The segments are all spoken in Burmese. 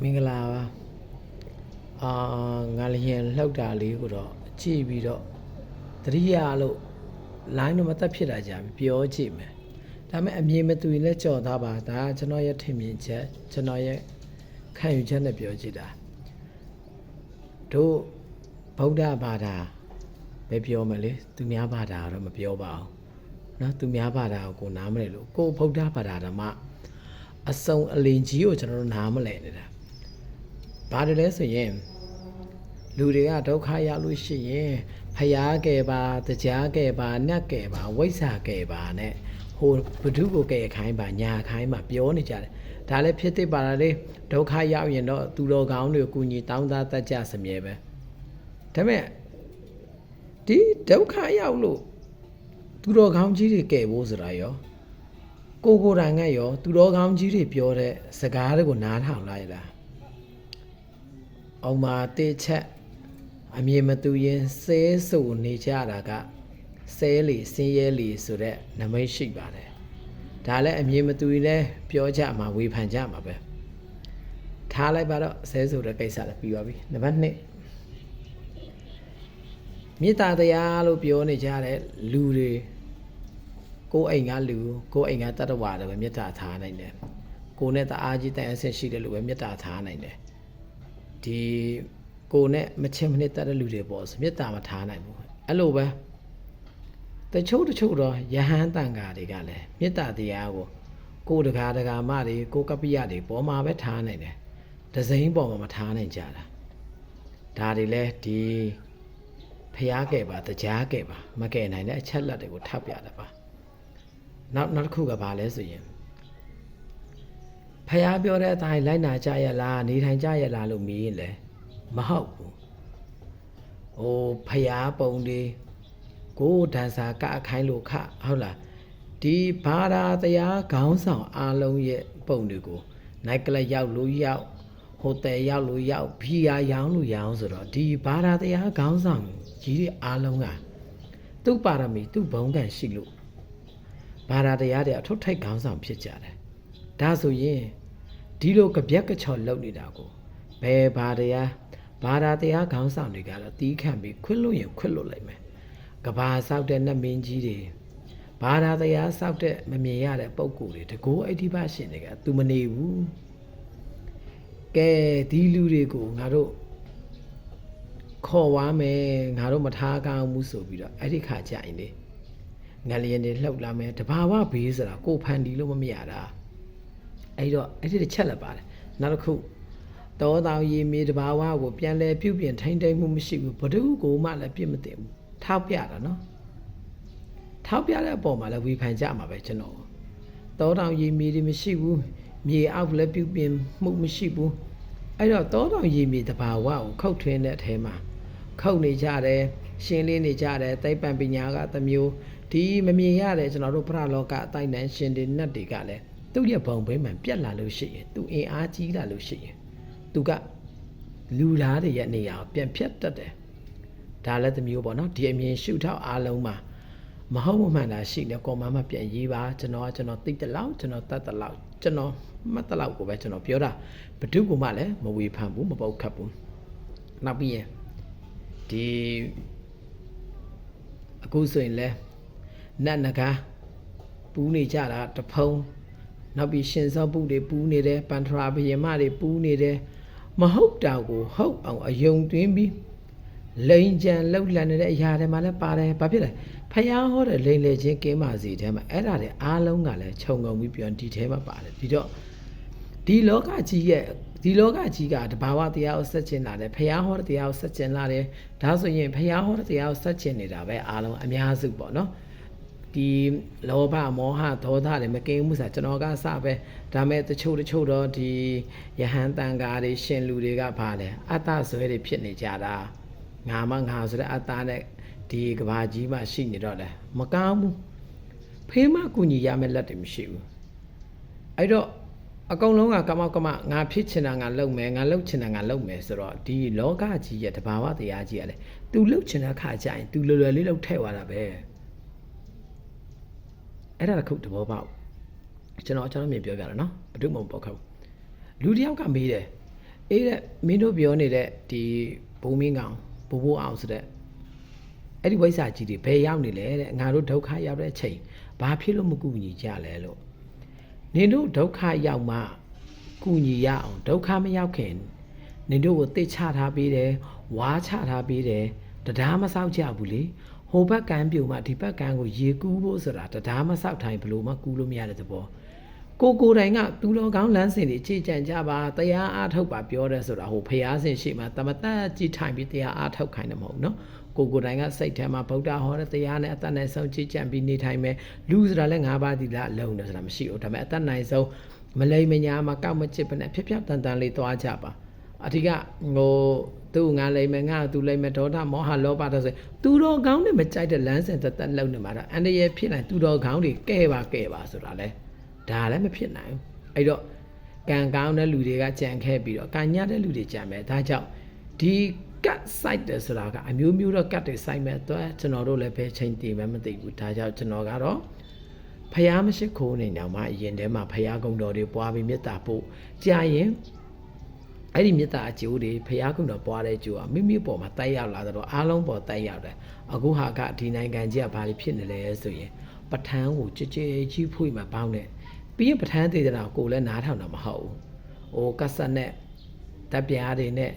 မင်္ဂလာပါအာငါလျင်လှုပ်တာလေးကိုတော့ကြည့်ပြီးတော့တတိယလို့ line တော့မတက်ဖြစ်တာကြာပြီပြောကြည့်မယ်ဒါပေမဲ့အမြင်မတူရင်လည်းကြော်သားပါဒါကကျွန်တော်ရဲ့ထင်မြင်ချက်ကျွန်တော်ရဲ့ခံယူချက်နဲ့ပြောကြည့်တာတို့ဗုဒ္ဓဘာသာပဲပြောမယ်လေသူများဘာသာတော့မပြောပါဘူးเนาะသူများဘာသာကိုကိုနားမလဲလို့ကိုဗုဒ္ဓဘာသာဓမ္မအစုံအလင်ကြီးကိုကျွန်တော်တို့နားမလဲနေတာ ဘာတယ်လဲဆိုရင်လူတွေကဒုက္ခရောက်လို့ရှိရင်ဖျားကယ်ပါတရားကယ်ပါနတ်ကယ်ပါဝိဇ္ဇာကယ်ပါနဲ့ဟိုဘဒုကိုကယ်ခိုင်းပါညာခိုင်းပါပြောနေကြတယ်ဒါလည်းဖြစ်သိပါလားလေဒုက္ခရောက်ရင်တော့သူတော်ကောင်းတွေကိုကူညီတောင်းတတတ်ကြစမြဲပဲဒါပေမဲ့ဒီဒုက္ခရောက်လို့သူတော်ကောင်းကြီးတွေကယ်ဖို့ဆိုတာရောကိုကိုယ်တိုင်ကရော သူတော်ကောင်းကြီးတွေပြောတဲ့စကားတွေကိုနားထောင်လိုက်လား အောင်မာတေချက်အမြင်မတူရင်ဆဲဆူနေကြတာကဆဲလီစင်းရဲလီဆိုတဲ့နမိတ်ရှိပါတယ်ဒါလည်းအမြင်မတူရင်လည်းပြောကြမှာဝေဖန်ကြမှာပဲထားလိုက်ပါတော့ဆဲဆိုတဲ့ကိစ္စလည်းပြီးပါပြီနံပါတ်2မေတ္တာတရားလို့ပြောနေကြတဲ့လူတွေကိုယ်အိမ်ကလူကိုယ်အိမ်ကတတ္တဝါတွေပဲမေတ္တာထားနိုင်တယ်ကိုယ်နဲ့တအားကြီးတန်အဆင့်ရှိတဲ့လူပဲမေတ္တာထားနိုင်တယ် ဒီကိုယ်နဲ့မချင်မနစ်တတ်တဲ့လူတွေပေါ့ဆိုမေတ္တာမထားနိုင်ဘူးအဲ့လိုပဲတချို့တချို့တော့ယဟန်တန်ဃာတွေကလည်းမေတ္တာတရားကိုကိုယ်တကာတကာမတွေကိုယ်ကပ္ပိယတွေပေါ်မှာပဲထားနိုင်တယ်ဒဇိန်ပေါ်မှာမထားနိုင်ကြတာဒါတွေလဲဒီဖျားခဲ့ပါတရားခဲ့ပါမကယ်နိုင်တဲ့အချက်လက်တွေကိုထောက်ပြတာပါနောက်နောက်တစ်ခုကဘာလဲဆိုရင် ဖျားပြောတဲ့အတိုင်းလိုက်နာကြရလားနေထိုင်ကြရလားလို့မေးရင်လည်းမဟုတ်ဘူးဟိုဖျားပုံတွေကိုဒန်စာကအခိုင်းလို့ခဟုတ်လားဒီဘာသာတရားခေါင်းဆောင်အားလုံးရဲ့ပုံတွေကိုနိုက်ကလပ်ရောက်လို့ရောက်ဟိုတယ်ရောက်လို့ရောက်ဖီယာရောင်းလို့ရောင်းဆိုတော့ဒီဘာသာတရားခေါင်းဆောင်ကြီးတွေအားလုံးကသူ့ပါရမီသူ့ဘုံကံရှိလို့ဘာသာတရားတွေအထုထိုက်ခေါင်းဆောင်ဖြစ်ကြတယ်ဒါဆိုရင် ဒီလိုကြပြက်ကချော်လုပ်နေတာကိုဘယ်ဘာတရားဘာသာတရားခေါင်းဆောင်တွေကတော့တီးခံပြီးခွင့်လို့ရင်ခွင့်လို့လိုက်မယ်ကဘာဆောက်တဲ့နတ်မင်းကြီးတွေဘာသာတရားဆောက်တဲ့မမြင်ရတဲ့ပုံကိုယ်တွေတကောအဋ္ဌိပရှင်တွေကသူမနေဘူးကဲဒီလူတွေကိုငါတို့ခေါ်ဝါမယ်ငါတို့မထားကောင်းဘူးဆိုပြီးတော့အဲ့ဒီခါကြရင်လေငလျင်တွေလှုပ်လာမယ်တဘာဝဘေးဆိုတာကိုဖန်တီလို့မမရတာ အဲ့တော့အဲ့ဒီတစ်ချက်လက်ပါတယ်နောက်တစ်ခုတောတောင်ရေမြေတဘာဝကိုပြန်လဲပြုတ်ပြင်ထိမ့်သိမ့်မှုမရှိဘူးဘ ᱹ တူကိုမှလည်းပြစ်မတင်ဘူးထောက်ပြတာနော်ထောက်ပြတဲ့အပေါ်မှာလည်းဝေဖန်ကြမှာပဲကျွန်တော်တောတောင်ရေမြေတွေမရှိဘူးမြေအောက်လည်းပြုတ်ပြင်မှုမရှိဘူးအဲ့တော့တောတောင်ရေမြေတဘာဝကိုခုတ်ထွင်းတဲ့အထဲမှာခုတ်နေကြတယ်ရှင်းလင်းနေကြတယ်သိပ္ပံပညာကတစ်မျိုးဒီမမြင်ရတဲ့ကျွန်တော်တို့ပရလောကအတိုင်းတန်ရှင်တွေနတ်တွေကလည်း သူ့ရဲ့ဘုံဘိမှန်ပြက်လာလို့ရှိရင်သူအင်အားကြီးလာလို့ရှိရင်သူကလူသားတွေရဲ့နေရာကိုပြန်ဖြတ်တတ်တယ်ဒါလည်းတစ်မျိုးပေါ့နော်ဒီအမြင်ရှုထောက်အားလုံးမှာမဟုတ်မမှန်တာရှိတယ်ကွန်မန့်မှာပြန်ရေးပါကျွန်တော်ကကျွန်တော်သိတဲ့လောက်ကျွန်တော်တတ်တဲ့လောက်ကျွန်တော်မှတ်တဲ့လောက်ကိုပဲကျွန်တော်ပြောတာဘဒုကမှလည်းမဝေဖန်ဘူးမပုတ်ခတ်ဘူးနောက်ပြီးရင်ဒီအခုဆိုရင်လဲနတ်နဂါပူးနေကြတာတဖုံ နောက်ပြီးရှင်စောပုတွေပူးနေတယ်ပန္ထရာဘယမတွေပူးနေတယ်မဟုတ်တာကိုဟုတ်အောင်အယုံသွင်းပြီးလိန်ကြံလှုပ်လန်နေတဲ့အရာတွေမှာလည်းပါတယ်ဘာဖြစ်လဲဖယားဟောတဲ့လိန်လေချင်းကင်းပါစီထဲမှာအဲ့ဒါတွေအားလုံးကလည်းခြုံငုံပြီးပြန်ဒီထဲမှာပါတယ်ဒီတော့ဒီလောကကြီးရဲ့ဒီလောကကြီးကတဘာဝတရားကိုဆက်ကျင်လာတယ်ဖယားဟောတဲ့တရားကိုဆက်ကျင်လာတယ်ဒါဆိုရင်ဖယားဟောတဲ့တရားကိုဆက်ကျင်နေတာပဲအားလုံးအများစုပေါ့နော် ဒီလောဘမောဟဒေါသတွေမကင်းမှုဆိုတာကျွန်တော်ကစပဲဒါမဲ့တချို့တချို့တော့ဒီယဟန်တန်ဃာတွေရှင်လူတွေကဘာလဲအတ္တဆွဲတွေဖြစ်နေကြတာငါမငါဆိုတဲ့အတ္တနဲ့ဒီကဘာကြီးမှရှိနေတော့လေမကောင်းဘူးဖေးမကူညီရမယ့်လက်တွေမရှိဘူးအဲ့တော့အကုန်လုံးကကမောက်ကမငါဖြစ်ချင်တာငါလုပ်မယ်ငါလုပ်ချင်တာငါလုပ်မယ်ဆိုတော့ဒီလောကကြီးရဲ့တဘာဝတရားကြီးကလေ तू လုပ်ချင်တဲ့ခါကျရင် तू လွယ်လွယ်လေးလုပ်ထည့်သွားတာပဲ အဲ့ဒါတစ်ခုသဘောပေါက်ကျွန်တော်ကျွန်တော်မြင်ပြောပြတာနော်ဘယ်သူမှမပေါက်ခတ်ဘူးလူတစ်ယောက်ကမေးတယ်အေးတဲ့မင်းတို့ပြောနေတဲ့ဒီဘုံမင်းကောင်ဘိုးဘိုးအောင်ဆိုတဲ့အဲ့ဒီဝိဇ္ဇာကြီးတွေဘယ်ရောက်နေလဲတဲ့ငါတို့ဒုက္ခရောက်တဲ့အချိန်ဘာဖြစ်လို့မကူညီကြလဲလို့နင်တို့ဒုက္ခရောက်မှကူညီရအောင်ဒုက္ခမရောက်ခင်နင်တို့ကိုတိတ်ချထားပေးတယ်ဝါချထားပေးတယ်တရားမဆောက်ကြဘူးလေ ဟိုဘက်ကန်းပြိုမှဒီဘက်ကန်းကိုရေကူးဖို့ဆိုတာတရားမဆောက်ထိုင်ဘလို့မှကူးလို့မရတဲ့သဘောကိုကိုတိုင်ကသူတော်ကောင်းလမ်းစဉ်တွေအခြေကြံကြပါတရားအားထုတ်ပါပြောတယ်ဆိုတာဟိုဖျားစဉ်ရှိမှတမတတ်ကြည်ထိုင်ပြီးတရားအားထုတ်ခိုင်းတယ်မဟုတ်ဘူးနော်ကိုကိုတိုင်ကစိတ်ထဲမှာဗုဒ္ဓဟောတဲ့တရားနဲ့အတတ်နိုင်ဆုံးကြည်ကြံပြီးနေထိုင်မယ်လူဆိုတာလည်း၅ပါးဒီလားအလုံးတယ်ဆိုတာမရှိဘူးဒါပေမဲ့အတတ်နိုင်ဆုံးမလိမ်မညာမကောက်မချစ်ဘဲနဲ့ဖြက်ဖြက်တန်တန်လေးသွားကြပါ အဓိကဟိုသူ့ငါလိမ်မယ်ငါသူလိမ်မယ်ဒေါသမောဟလောဘတော့ဆိုသူတော်ကောင်းတွေမကြိုက်တဲ့လမ်းစဉ်သက်သက်လုံနေမှာတော့အန္တရာယ်ဖြစ်နိုင်သူတော်ကောင်းတွေကဲပါကဲပါဆိုတာလဲဒါလည်းမဖြစ်နိုင်ဘူးအဲ့တော့ကံကောင်းတဲ့လူတွေကကြံခဲ့ပြီးတော့ကံညတဲ့လူတွေကြံမယ်ဒါကြောင့်ဒီကတ် site တယ်ဆိုတာကအမျိုးမျိုးတော့ကတ်တွေ site မဲ့တော့ကျွန်တော်တို့လည်းဘယ်ချိန်တည်မှမသိဘူးဒါကြောင့်ကျွန်တော်ကတော့ဖျားမရှိခိုးနေတော့မှအရင်ထဲမှာဖျားကုံတော်တွေပွားပြီးမေတ္တာပို့ကြာရင် အဲ့ဒီမေတ္တာအကျိုးတွေဖျားကုံတော်ပွားတဲ့အကျိုးကမိမိပေါ်မှာတိုက်ရောက်လာတော့အားလုံးပေါ်တိုက်ရောက်တယ်အခုဟာကဒီနိုင်ငံကြီးကဘာတွေဖြစ်နေလဲဆိုရင်ပထန်းကိုကြကြကြီးဖွေ့မှာပေါင်းတယ်ပြီးရင်ပဋ္ဌာန်းသေးတဲ့ကိုလည်းနားထောင်တာမဟုတ်ဘူး။ဟိုကတ်ဆက်နဲ့တပ်ပြားတွေနဲ့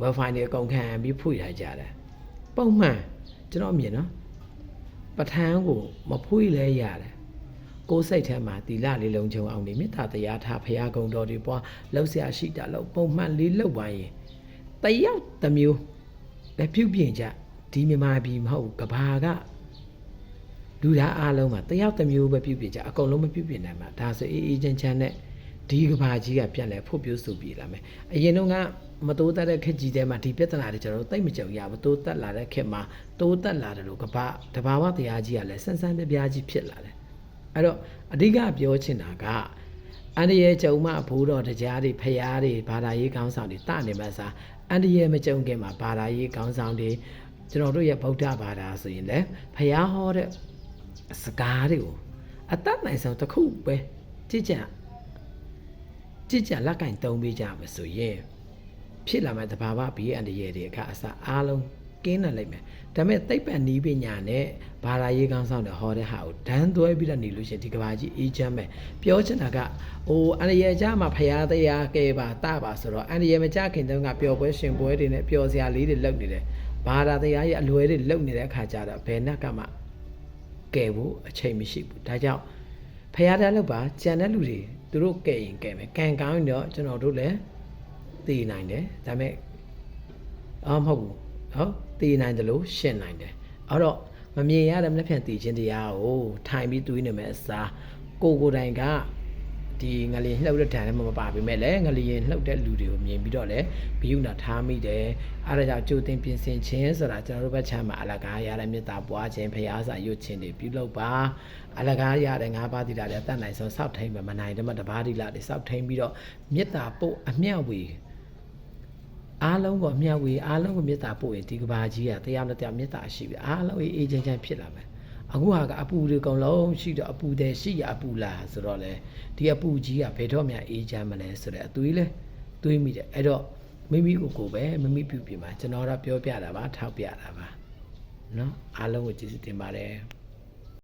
wifi တွေအကုန်ခံပြီးဖွေထားကြတယ်။ပုံမှန်ကျွန်တော်အမြင်နော်ပဋ္ဌာန်းကိုမဖွေလဲရတယ်။ ကိုယ်စိတ်ထဲမှာတီလလေးလုံးချုံအောင်နေမေတ္တာတရားထားဖရာကုံတော်တွေပွားလှုပ်ရှားရှိတာလို့ပုံမှန်လေးလှုပ်ပါရင်တယောက်တစ်မျိုးလည်းပြုတ်ပြင်ကြဒီမြန်မာပြည်မဟုတ်ဘူးကဘာကလူသားအားလုံးမှာတယောက်တစ်မျိုးပဲပြုတ်ပြကြအကုန်လုံးမပြုတ်ပြနိုင်မှာဒါဆိုအေးအေးချမ်းချမ်းနဲ့ဒီကဘာကြီးကပြက်လဲဖို့ပြိုးစုပြေလာမယ်အရင်တော့ကမတိုးတက်တဲ့ခက်ကြီးတဲမှာဒီပြဿနာတွေကျွန်တော်တို့သိမကြုံရဘူးတိုးတက်လာတဲ့ခက်မှာတိုးတက်လာတယ်လို့ကဘာတဘာဝတရားကြီးကလည်းဆန်းဆန်းပြပြကြီးဖြစ်လာတယ် အဲ့တော့အဓိကပြောချင်တာကအန္တရာယ်ကြုံမှဘိုးတော်တရားတွေဖရားတွေဘာသာရေးကောင်းဆောင်တွေတနေမှာစားအန္တရာယ်မကြုံခင်မှာဘာသာရေးကောင်းဆောင်တွေကျွန်တော်တို့ရဲ့ဗုဒ္ဓဘာသာဆိုရင်လည်းဖရားဟောတဲ့စကားတွေကိုအတတ်နိုင်ဆုံးတစ်ခုပဲကြည်ကြကြည်ကြလက်ကင်တုံးပေးကြမယ်ဆိုရင်ဖြစ်လာမဲ့တဘာဝဘီအန်တရရဲ့တွေအခါအစအားလုံး ကင်းနေလိမ့်မယ်ဒါပေမဲ့သိပ္ပံနီးပညာနဲ့ဘာသာရေးကောင်းဆောင်တဲ့ဟောတဲ့ဟာကိုဒန်းသွဲပြီးတော့နေလို့ရှရင်ဒီကဘာကြီးအေးချမ်းမယ်ပြောချင်တာကဟိုအန်တရကြမှာဖရာတရားကဲပါတပါဆိုတော့အန်တရမကြခင်တုန်းကပျော်ပွဲရှင်ပွဲတွေနဲ့ပျော်စရာလေးတွေလုပ်နေတယ်ဘာသာတရားရဲ့အလွယ်တွေလုပ်နေတဲ့အခါကျတော့ဘယ်နှက်ကမှကဲဖို့အချိန်မရှိဘူးဒါကြောင့်ဖရားတန်းလောက်ပါကြံတဲ့လူတွေသူတို့ကဲရင်ကဲမယ်ကံကောင်းရင်တော့ကျွန်တော်တို့လည်းသိနိုင်တယ်ဒါပေမဲ့အော်မဟုတ်ဘူး ဟုတ်သိနိုင်တယ်လို့ရှင်းနိုင်တယ်အဲ့တော့မမြင်ရတဲ့မနှက်ဖြန်သိခြင်းတရားကိုထိုင်ပြီးတွေးနေမယ်အစားကိုကိုယ်တိုင်ကဒီငလျင်လှုပ်တဲ့ဓာတ်နဲ့မပါပေမဲ့လည်းငလျင်လှုပ်တဲ့လူတွေကိုမြင်ပြီးတော့လည်းဘီယူနာထားမိတယ်အဲဒါကြောင့်ကြိုတင်ပြင်ဆင်ခြင်းဆိုတာကျွန်တော်တို့ဘက်ချမ်းမှာအလကားရတဲ့မေတ္တာပွားခြင်းဖရာစာရွတ်ခြင်းတွေပြုလုပ်ပါအလကားရတဲ့ငါးပါးသီလတွေအတတ်နိုင်ဆုံးစောက်ထိန်မယ်မနိုင်တော့မှတပါးသီလတွေစောက်ထိန်ပြီးတော့မေတ္တာပို့အမျှဝေ အားလုံးကိုမျှဝေအားလုံးကိုမေတ္တာပို့ရင်ဒီကဘာကြီးကတရားနဲ့တရားမေတ္တာရှိပြီအားလုံးအေးချမ်းချမ်းဖြစ်လာမယ်အခုဟာကအပူတွေအကုန်လုံးရှိတော့အပူတယ်ရှိရအပူလာဆိုတော့လေဒီအပူကြီးကဘယ်တော့မှအေးချမ်းမလဲဆိုတဲ့အသွေးလဲသွေးမိတယ်အဲ့တော့မိမိကိုယ်ကိုပဲမိမိပြုပြင်ပါကျွန်တော်တော့ပြောပြတာပါထောက်ပြတာပါနော်အားလုံးကိုကျေးဇူးတင်ပါတယ်